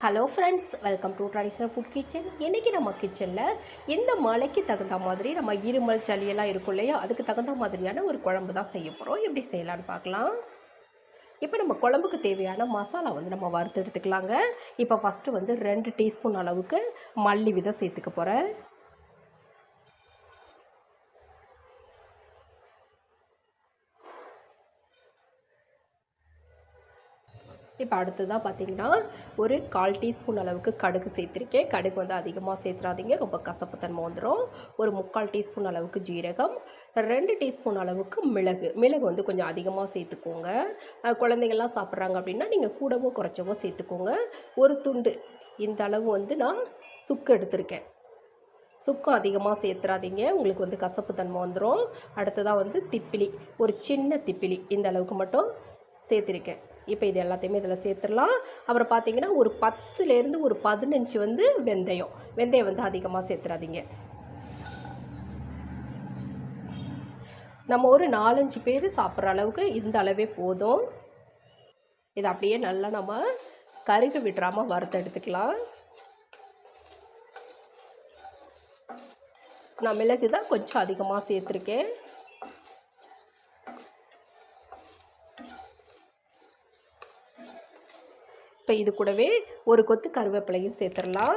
Hello friends welcome to traditional food kitchen இன்றைக்கி நம்ம கிச்சனில் எந்த மலைக்கு தகுந்த மாதிரி நம்ம இருமல் சளியெல்லாம் இருக்கும் இல்லையா? அதுக்கு தகுந்த மாதிரியான ஒரு குழம்பு தான் செய்ய போகிறோம் எப்படி செய்யலான்னு பார்க்கலாம். இப்போ நம்ம குழம்புக்கு தேவையான மசாலா வந்து நம்ம வறுத்து எடுத்துக்கலாங்க. இப்போ ஃபஸ்ட்டு வந்து ரெண்டு டீஸ்பூன் அளவுக்கு மல்லி விதை சேர்த்துக்க போகிறேன் இப்போ அடுத்ததாக பார்த்தீங்கன்னா ஒரு கால் டீஸ்பூன் அளவுக்கு கடுகு சேர்த்துருக்கேன். கடுகு வந்து அதிகமாக சேர்த்துறாதீங்க ரொம்ப கசப்பு தன்மை வந்துடும் ஒரு முக்கால் டீஸ்பூன் அளவுக்கு ஜீரகம் ரெண்டு டீஸ்பூன் அளவுக்கு மிளகு. மிளகு வந்து கொஞ்சம் அதிகமாக சேர்த்துக்கோங்க. குழந்தைங்கள்லாம் சாப்பிட்றாங்க அப்படின்னா நீங்கள் கூடவோ குறைச்சவோ சேர்த்துக்கோங்க. ஒரு துண்டு. இந்த அளவு வந்து நான் சுக்கு எடுத்திருக்கேன். சுக்கம் அதிகமாக சேர்த்துறாதீங்க உங்களுக்கு வந்து கசப்பு தன்மை வந்துடும் அடுத்ததாக வந்து திப்பிலி. ஒரு சின்ன திப்பிலி. இந்த அளவுக்கு மட்டும் சேர்த்துருக்கேன். இப்போ இது எல்லாத்தையுமே இதில் சேர்த்துடலாம். அப்புறம் பார்த்தீங்கன்னா ஒரு பத்துலேருந்து ஒரு பதினஞ்சு வந்து வெந்தயம். வெந்தயம் வந்து அதிகமாக சேர்த்துறாதீங்க. நம்ம ஒரு நாலஞ்சு பேர் சாப்பிட்ற அளவுக்கு இந்த அளவே போதும். இதை அப்படியே நல்லா நம்ம கருக விட்டுறாமல் வறுத்து எடுத்துக்கலாம். நான் மிளகு தான் கொஞ்சம் அதிகமாக சேர்த்துருக்கேன். இப்போ இது கூடவே ஒரு கொத்து கருவேப்பிலையும் சேர்த்துடலாம்.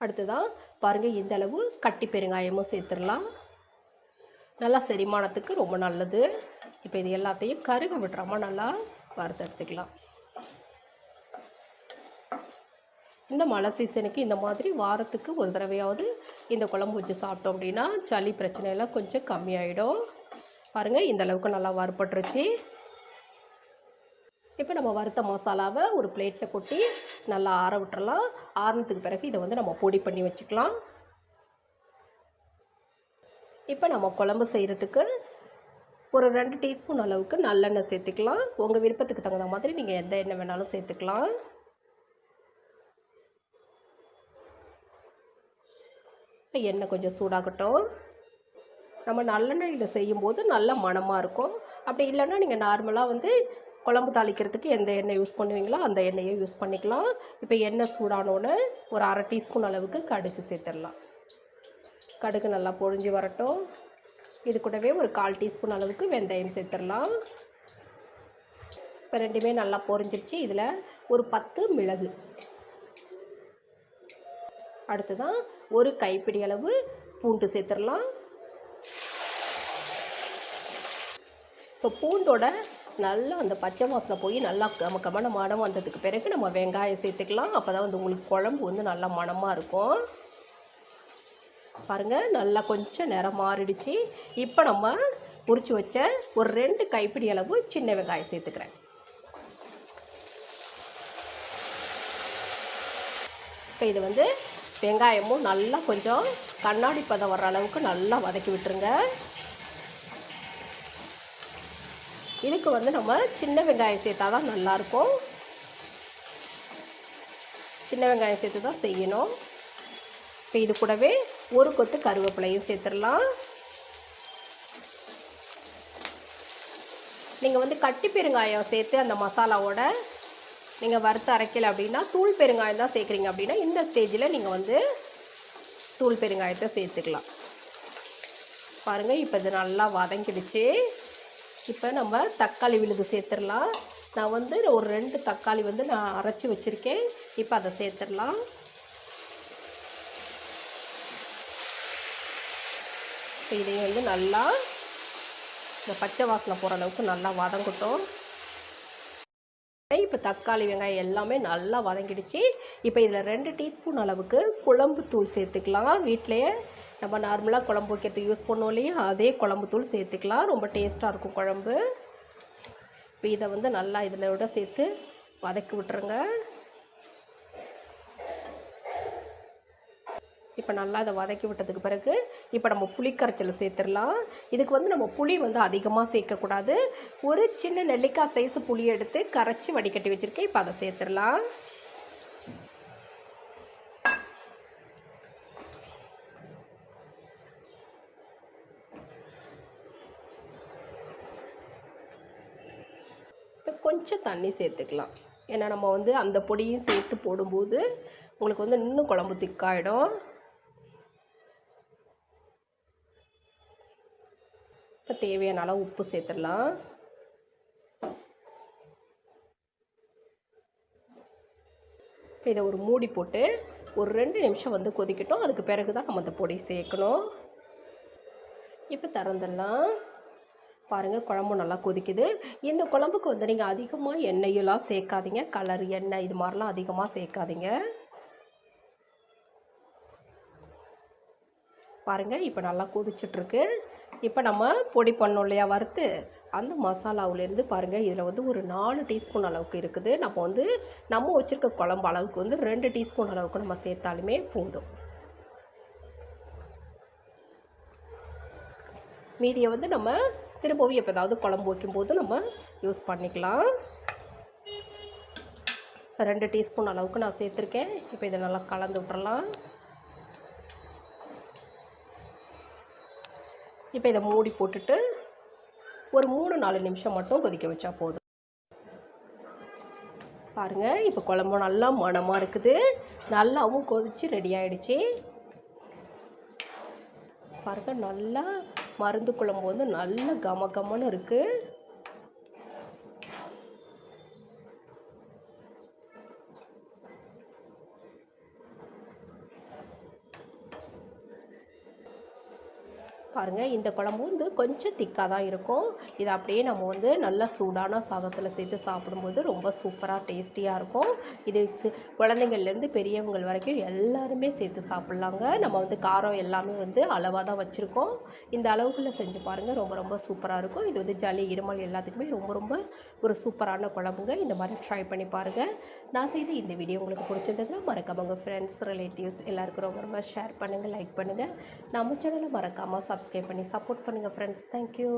அடுத்ததான் பாருங்கள் இந்த அளவு கட்டி பெருங்காயமும் சேர்த்துடலாம். நல்லா செரிமானத்துக்கு ரொம்ப நல்லது. இப்போ இது எல்லாத்தையும் கருக விடுறாமல் நல்லா வறுத்தெடுத்துக்கலாம் இந்த மழை சீசனுக்கு இந்த மாதிரி வாரத்துக்கு ஒரு தடவையாவது இந்த குழம்பு வச்சு சாப்பிட்டோம் அப்படின்னா சளி பிரச்சனையெல்லாம் கொஞ்சம் கம்மியாயிடும். பாருங்கள் இந்த அளவுக்கு நல்லா வறுபட்டுருச்சு. இப்போ நம்ம வறுத்த மசாலாவை ஒரு பிளேட்டில் கொட்டி நல்லா ஆற விட்டுறலாம். ஆறினத்துக்கு பிறகு இதை வந்து நம்ம பொடி பண்ணி வச்சுக்கலாம். இப்போ நம்ம குழம்பு செய்கிறதுக்கு ஒரு ரெண்டு டீஸ்பூன் அளவுக்கு நல்லெண்ணெய் சேர்த்துக்கலாம். உங்கள் விருப்பத்துக்கு தகுந்த மாதிரி நீங்கள் எந்த எண்ணெய் வேணாலும் சேர்த்துக்கலாம். இப்போ எண்ணெய் கொஞ்சம் சூடாகட்டும். நம்ம நல்லெண்ணெயில் செய்யும்போது நல்ல மணமாக இருக்கும். அப்படி இல்லைன்னா நீங்கள் நார்மலாக வந்து குழம்பு தாளிக்கிறதுக்கு எந்த எண்ணெய் யூஸ் பண்ணுவீங்களோ அந்த எண்ணெயை யூஸ் பண்ணிக்கலாம். இப்போ எண்ணெய் சூடானோன்னு ஒரு அரை டீஸ்பூன் அளவுக்கு கடுகு சேர்த்துடலாம். கடுகு நல்லா பொழிஞ்சு வரட்டும். இது கூடவே ஒரு கால் டீஸ்பூன் அளவுக்கு வெந்தயம் சேர்த்துடலாம். இப்போ ரெண்டுமே நல்லா பொரிஞ்சிருச்சு. இதில் ஒரு பத்து மிளகு. அடுத்ததான் ஒரு கைப்பிடி அளவு பூண்டு சேர்த்துடலாம். இப்போ பூண்டோட நல்லா அந்த பச்சை வாசனை போய் நல்லா நம்ம கமன மனம் வந்ததுக்கு பிறகு நம்ம வெங்காயம் சேர்த்துக்கலாம். அப்போ தான் வந்து உங்களுக்கு குழம்பு வந்து நல்லா மணமாக இருக்கும். பாருங்கள் நல்லா கொஞ்சம் நிறம் மாறிடுச்சு. இப்போ நம்ம உரிச்சு வச்ச ஒரு ரெண்டு கைப்பிடி அளவு சின்ன வெங்காயம் சேர்த்துக்கிறேன். இப்போ இது வந்து வெங்காயமும் நல்லா கொஞ்சம் கண்ணாடி பதம் வர்ற அளவுக்கு நல்லா வதக்கி விட்டுருங்க. இதுக்கு வந்து நம்ம சின்ன வெங்காயம் சேர்த்தா தான் நல்லாயிருக்கும். சின்ன வெங்காயம் சேர்த்து தான் செய்யணும். இப்போ இது கூடவே ஒரு கொத்து கருவேப்பிலையும் சேர்த்துடலாம். நீங்கள் வந்து கட்டி பெருங்காயம் சேர்த்து அந்த மசாலாவோட நீங்கள் வறுத்து அரைக்கல அப்படின்னா தூள் பெருங்காயம் தான் சேர்க்குறீங்க அப்படின்னா இந்த ஸ்டேஜில் நீங்கள் வந்து தூள் பெருங்காயத்தை சேர்த்துக்கலாம். பாருங்கள் இப்போ இது நல்லா வதங்கிடுச்சு. இப்போ நம்ம தக்காளி விழுது சேர்த்துடலாம். நான் வந்து ஒரு ரெண்டு தக்காளி வந்து நான் அரைச்சி வச்சுருக்கேன். இப்போ அதை சேர்த்துடலாம். இப்போ இதையும் வந்து நல்லா இந்த பச்சை வாசனை போகிற அளவுக்கு நல்லா வதங்கட்டும். இப்போ தக்காளி வெங்காயம் எல்லாமே நல்லா வதங்கிடுச்சு. இப்போ இதில் ரெண்டு டீஸ்பூன் அளவுக்கு குழம்பு தூள் சேர்த்துக்கலாம் வீட்டிலையே நம்ம நார்மலாக குழம்பு வைக்கிறதுக்கு யூஸ் பண்ணுவோம் இல்லையா? அதே குழம்பு தூள் சேர்த்துக்கலாம். ரொம்ப டேஸ்ட்டாக இருக்கும் குழம்பு. இப்போ இதை வந்து நல்லா இதில் விட சேர்த்து வதக்கி விட்டுருங்க. இப்போ நல்லா இதை வதக்கி விட்டதுக்கு பிறகு இப்போ நம்ம புளிக்கரைச்சலை சேர்த்துடலாம். இதுக்கு வந்து நம்ம புளி வந்து அதிகமாக சேர்க்கக்கூடாது ஒரு சின்ன நெல்லிக்காய் சைஸ் புளி எடுத்து கரைச்சி வடிகட்டி வச்சுருக்கேன். இப்போ அதை சேர்த்துடலாம். கொஞ்சம் தண்ணி சேர்த்துக்கலாம். ஏன்னா நம்ம வந்து அந்த பொடியும் சேர்த்து போடும்போது உங்களுக்கு வந்து இன்னும் குழம்பு திக்காயிடும். இப்போ தேவையான அளவு உப்பு சேர்த்துடலாம். இப்போ இதை ஒரு மூடி போட்டு ஒரு ரெண்டு நிமிஷம் வந்து கொதிக்கட்டும். அதுக்கு பிறகு தான் நம்ம அந்த பொடி சேர்க்கணும். இப்போ திறந்துடலாம். பாருங்கள் குழம்பு நல்லா கொதிக்குது. இந்த குழம்புக்கு வந்து நீங்கள் அதிகமாக எண்ணெயெல்லாம் சேர்க்காதீங்க. கலர் எண்ணெய் இது மாதிரிலாம் அதிகமாக சேர்க்காதீங்க. பாருங்கள் இப்போ நல்லா கொதிச்சிட்ருக்கு. இப்போ நம்ம பொடி பண்ணோம் இல்லையா வறுத்து? அந்த மசாலாவிலேருந்து பாருங்கள் இதில் வந்து ஒரு நாலு டீஸ்பூன் அளவுக்கு இருக்குது. நம்ம வந்து நம்ம வச்சுருக்க குழம்பு அளவுக்கு வந்து ரெண்டு டீஸ்பூன் அளவுக்கு நம்ம சேர்த்தாலுமே போதும். மீதியை வந்து நம்ம திரும்பவும் எப்போ ஏதாவது குழம்பு வைக்கும்போது நம்ம யூஸ் பண்ணிக்கலாம். ரெண்டு டீஸ்பூன் அளவுக்கு நான் சேர்த்துருக்கேன். இப்போ இதை நல்லா கலந்து விட்றலாம் இப்போ இதை மூடி போட்டுட்டு ஒரு மூணு நாலு நிமிஷம் மட்டும் கொதிக்க வச்சா போதும். பாருங்கள் இப்போ குழம்பு நல்லா மணமாக இருக்குது. நல்லாவும் கொதித்து ரெடி ஆகிடுச்சி பாருங்கள் நல்லா மருந்து குழம்பு வந்து நல்ல கம கமன்னு இருக்குது பாருங்கள் இந்த குழம்பு வந்து கொஞ்சம் திக்காக தான் இருக்கும். இது அப்படியே நம்ம வந்து நல்லா சூடான சாதத்தில் சேர்த்து சாப்பிடும்போது ரொம்ப சூப்பராக டேஸ்டியாக இருக்கும். இது குழந்தைங்கள்லேருந்து பெரியவங்கள் வரைக்கும் எல்லாருமே சேர்த்து சாப்பிட்லாங்க. நம்ம வந்து காரம் எல்லாமே வந்து அளவாக தான் வச்சுருக்கோம். இந்த அளவுக்குள்ளே செஞ்சு பாருங்கள் ரொம்ப ரொம்ப சூப்பராக இருக்கும். இது வந்து ஜலி இருமல் எல்லாத்துக்குமே ரொம்ப ரொம்ப ஒரு சூப்பரான குழம்புங்க. இந்த மாதிரி ட்ரை பண்ணி பாருங்கள் நான் செய்த இந்த வீடியோ உங்களுக்கு பிடிச்சிருந்ததுன்னா மறக்காம உங்கள் ஃப்ரெண்ட்ஸ் ரிலேட்டிவ்ஸ் எல்லாருக்கும் ரொம்ப ரொம்ப ஷேர் பண்ணுங்கள் லைக் பண்ணுங்கள் நம்ம சேனலை மறக்காமல் சப்ஸ்கிரைப் பண்ணி சப்போர்ட் பண்ணுங்கள் ஃப்ரெண்ட்ஸ் தேங்க்யூ